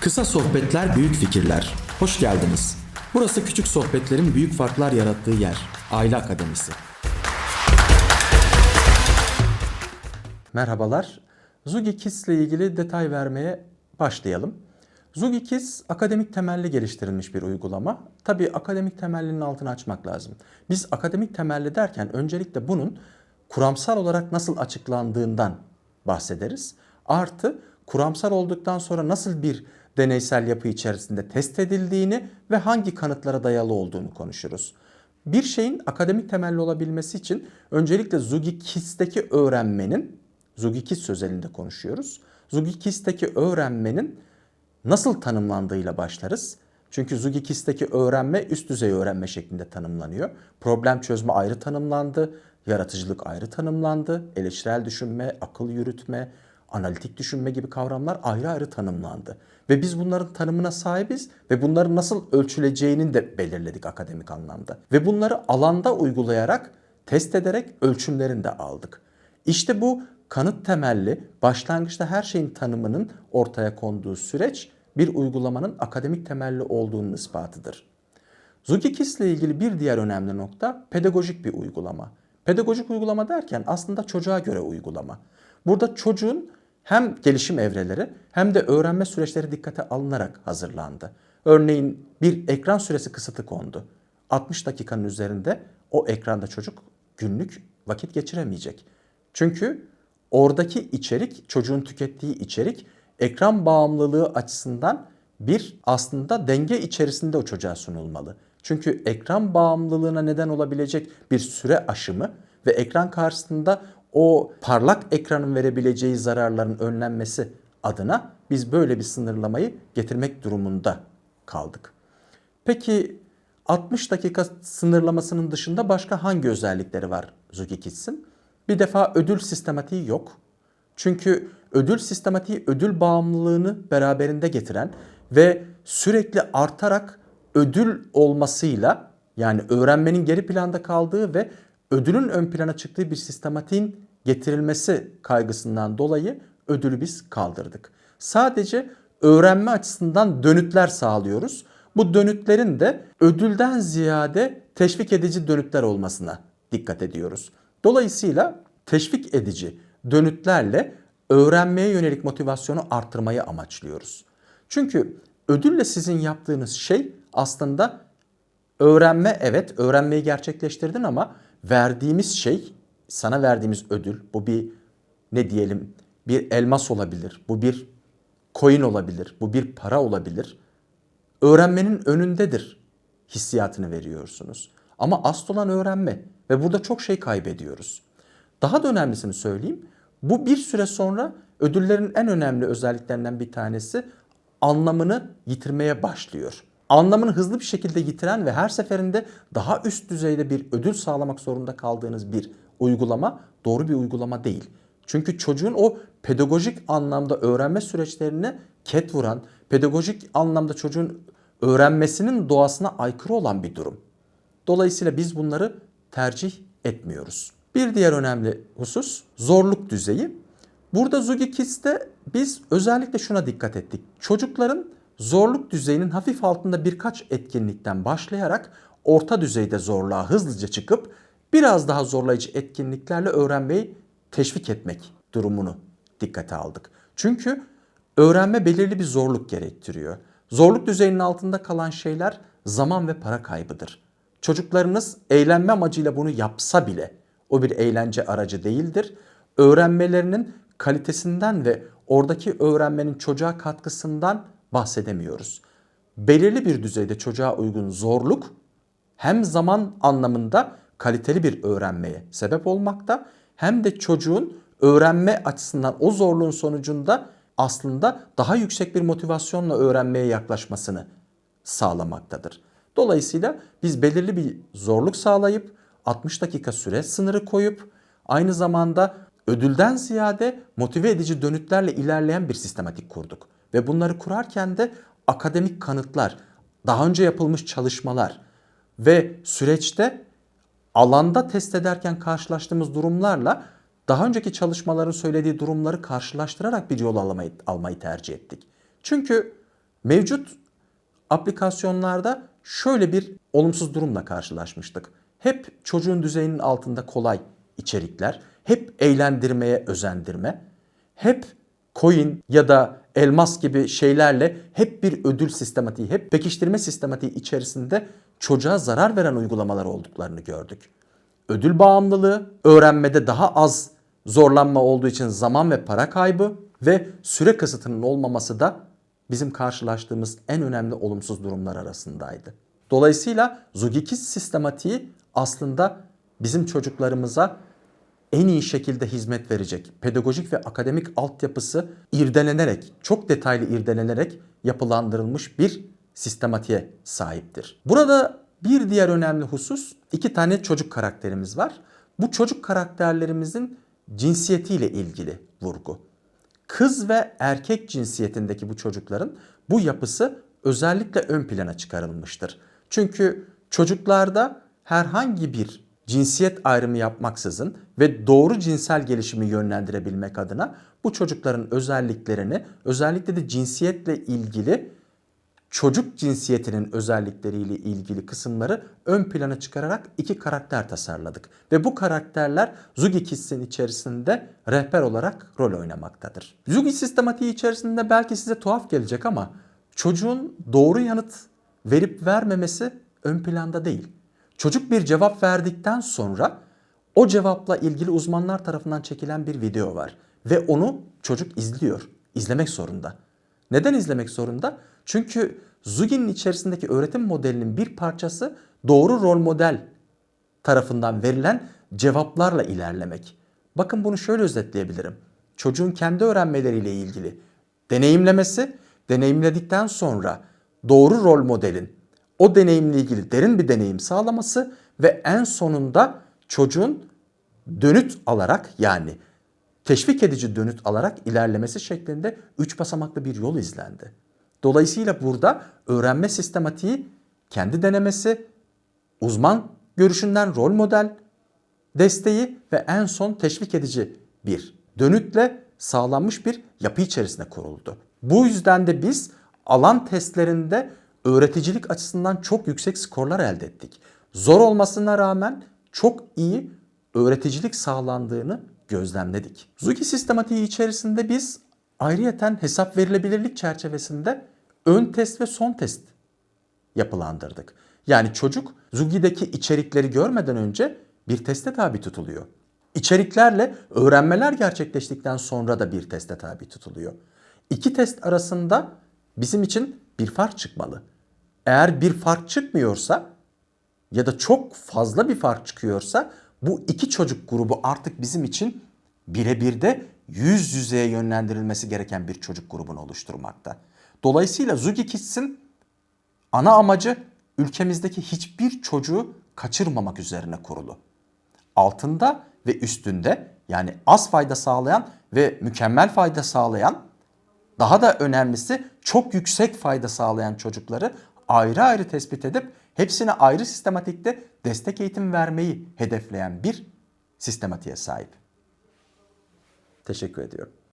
Kısa sohbetler, büyük fikirler. Hoş geldiniz. Burası küçük sohbetlerin büyük farklar yarattığı yer. Aile Akademisi. Merhabalar. Zugi Kiss ile ilgili detay vermeye başlayalım. Zugi Kiss akademik temelli geliştirilmiş bir uygulama. Tabii akademik temellinin altını açmak lazım. Biz akademik temelli derken öncelikle bunun kuramsal olarak nasıl açıklandığından bahsederiz. Artı kuramsal olduktan sonra nasıl bir deneysel yapı içerisinde test edildiğini ve hangi kanıtlara dayalı olduğunu konuşuruz. Bir şeyin akademik temelli olabilmesi için öncelikle Zugi Kiss'teki öğrenmenin, Zugi Kiss özelinde konuşuyoruz. Zugi Kiss'teki öğrenmenin nasıl tanımlandığıyla başlarız. Çünkü Zugi Kiss'teki öğrenme üst düzey öğrenme şeklinde tanımlanıyor. Problem çözme ayrı tanımlandı, yaratıcılık ayrı tanımlandı, eleştirel düşünme, akıl yürütme, analitik düşünme gibi kavramlar ayrı ayrı tanımlandı. Ve biz bunların tanımına sahibiz ve bunların nasıl ölçüleceğini de belirledik akademik anlamda. Ve bunları alanda uygulayarak, test ederek ölçümlerini de aldık. İşte bu kanıt temelli, başlangıçta her şeyin tanımının ortaya konduğu süreç bir uygulamanın akademik temelli olduğunun ispatıdır. Zugikis ile ilgili bir diğer önemli nokta pedagojik bir uygulama. Pedagojik uygulama derken aslında çocuğa göre uygulama. Burada çocuğun hem gelişim evreleri hem de öğrenme süreçleri dikkate alınarak hazırlandı. Örneğin bir ekran süresi kısıtı kondu. 60 dakikanın üzerinde o ekranda çocuk günlük vakit geçiremeyecek. Çünkü oradaki içerik, çocuğun tükettiği içerik ekran bağımlılığı açısından bir aslında denge içerisinde o çocuğa sunulmalı. Çünkü ekran bağımlılığına neden olabilecek bir süre aşımı ve ekran karşısında o parlak ekranın verebileceği zararların önlenmesi adına biz böyle bir sınırlamayı getirmek durumunda kaldık. Peki 60 dakika sınırlamasının dışında başka hangi özellikleri var Zuki Kids'in? Bir defa ödül sistematiği yok. Çünkü ödül sistematiği ödül bağımlılığını beraberinde getiren ve sürekli artarak ödül olmasıyla yani öğrenmenin geri planda kaldığı ve ödülün ön plana çıktığı bir sistematiğin getirilmesi kaygısından dolayı ödülü biz kaldırdık. Sadece öğrenme açısından dönütler sağlıyoruz. Bu dönütlerin de ödülden ziyade teşvik edici dönütler olmasına dikkat ediyoruz. Dolayısıyla teşvik edici dönütlerle öğrenmeye yönelik motivasyonu artırmayı amaçlıyoruz. Çünkü ödülle sizin yaptığınız şey aslında öğrenme evet öğrenmeyi gerçekleştirdin ama verdiğimiz şey sana verdiğimiz ödül bu bir ne diyelim bir elmas olabilir. Bu bir coin olabilir. Bu bir para olabilir. Öğrenmenin önündedir hissiyatını veriyorsunuz. Ama asıl olan öğrenme ve burada çok şey kaybediyoruz. Daha da önemlisini söyleyeyim. Bu bir süre sonra ödüllerin en önemli özelliklerinden bir tanesi anlamını yitirmeye başlıyor. Anlamını hızlı bir şekilde yitiren ve her seferinde daha üst düzeyde bir ödül sağlamak zorunda kaldığınız bir uygulama doğru bir uygulama değil. Çünkü çocuğun o pedagojik anlamda öğrenme süreçlerine ket vuran, pedagojik anlamda çocuğun öğrenmesinin doğasına aykırı olan bir durum. Dolayısıyla biz bunları tercih etmiyoruz. Bir diğer önemli husus zorluk düzeyi. Burada Zugi Kids'te biz özellikle şuna dikkat ettik. Çocukların zorluk düzeyinin hafif altında birkaç etkinlikten başlayarak orta düzeyde zorluğa hızlıca çıkıp biraz daha zorlayıcı etkinliklerle öğrenmeyi teşvik etmek durumunu dikkate aldık. Çünkü öğrenme belirli bir zorluk gerektiriyor. Zorluk düzeyinin altında kalan şeyler zaman ve para kaybıdır. Çocuklarınız eğlenme amacıyla bunu yapsa bile o bir eğlence aracı değildir. Öğrenmelerinin kalitesinden ve oradaki öğrenmenin çocuğa katkısından bahsedemiyoruz. Belirli bir düzeyde çocuğa uygun zorluk hem zaman anlamında kaliteli bir öğrenmeye sebep olmakta hem de çocuğun öğrenme açısından o zorluğun sonucunda aslında daha yüksek bir motivasyonla öğrenmeye yaklaşmasını sağlamaktadır. Dolayısıyla biz belirli bir zorluk sağlayıp 60 dakika süre sınırı koyup aynı zamanda ödülden ziyade motive edici dönütlerle ilerleyen bir sistematik kurduk. Ve bunları kurarken de akademik kanıtlar, daha önce yapılmış çalışmalar ve süreçte alanda test ederken karşılaştığımız durumlarla daha önceki çalışmaların söylediği durumları karşılaştırarak bir yol almayı, almayı tercih ettik. Çünkü Mevcut aplikasyonlarda şöyle bir olumsuz durumla karşılaşmıştık. Hep çocuğun düzeyinin altında kolay içerikler, hep eğlendirmeye özendirme, hep coin ya da elmas gibi şeylerle hep bir ödül sistematiği, hep pekiştirme sistematiği içerisinde çocuğa zarar veren uygulamalar olduklarını gördük. Ödül bağımlılığı, öğrenmede daha az zorlanma olduğu için zaman ve para kaybı ve süre kısıtının olmaması da bizim karşılaştığımız en önemli olumsuz durumlar arasındaydı. Dolayısıyla Zugikis sistematiği aslında bizim çocuklarımıza en iyi şekilde hizmet verecek, pedagojik ve akademik altyapısı irdelenerek, çok detaylı irdelenerek yapılandırılmış bir sistematiğe sahiptir. Burada bir diğer önemli husus iki tane çocuk karakterimiz var. Bu çocuk karakterlerimizin cinsiyetiyle ilgili vurgu. Kız ve erkek cinsiyetindeki bu çocukların bu yapısı özellikle ön plana çıkarılmıştır. Çünkü çocuklarda herhangi bir cinsiyet ayrımı yapmaksızın ve doğru cinsel gelişimi yönlendirebilmek adına bu çocukların özelliklerini özellikle de cinsiyetle ilgili çocuk cinsiyetinin özellikleriyle ilgili kısımları ön plana çıkararak iki karakter tasarladık. Ve bu karakterler Zugi Kids'in içerisinde rehber olarak rol oynamaktadır. Zugi sistematiği içerisinde belki size tuhaf gelecek ama çocuğun doğru yanıt verip vermemesi ön planda değil. Çocuk bir cevap verdikten sonra o cevapla ilgili uzmanlar tarafından çekilen bir video var ve onu çocuk izliyor. İzlemek zorunda. Neden izlemek zorunda? Çünkü Zugi'nin içerisindeki öğretim modelinin bir parçası doğru rol model tarafından verilen cevaplarla ilerlemek. Bakın bunu şöyle özetleyebilirim. Çocuğun kendi öğrenmeleriyle ilgili deneyimlemesi, deneyimledikten sonra doğru rol modelin o deneyimle ilgili derin bir deneyim sağlaması ve en sonunda çocuğun dönüt alarak yani teşvik edici dönüt alarak ilerlemesi şeklinde üç basamaklı bir yol izlendi. Dolayısıyla burada öğrenme sistematiği kendi denemesi, uzman görüşünden rol model desteği ve en son teşvik edici bir dönütle sağlanmış bir yapı içerisinde kuruldu. Bu yüzden de biz alan testlerinde öğreticilik açısından çok yüksek skorlar elde ettik. Zor olmasına rağmen çok iyi öğreticilik sağlandığını gözlemledik. Zuki sistematiği içerisinde biz ayrıyeten hesap verilebilirlik çerçevesinde ön test ve son test yapılandırdık. Yani çocuk Zugi'deki içerikleri görmeden önce bir teste tabi tutuluyor. İçeriklerle öğrenmeler gerçekleştikten sonra da bir teste tabi tutuluyor. İki test arasında bizim için bir fark çıkmalı. Eğer bir fark çıkmıyorsa ya da çok fazla bir fark çıkıyorsa bu iki çocuk grubu artık bizim için birebir de yüz yüzeye yönlendirilmesi gereken bir çocuk grubunu oluşturmakta. Dolayısıyla Zugi Kids'in ana amacı ülkemizdeki hiçbir çocuğu kaçırmamak üzerine kurulu. Altında ve üstünde yani az fayda sağlayan ve mükemmel fayda sağlayan daha da önemlisi çok yüksek fayda sağlayan çocukları ayrı ayrı tespit edip hepsine ayrı sistematikte destek eğitim vermeyi hedefleyen bir sistematiğe sahip. Teşekkür ediyorum.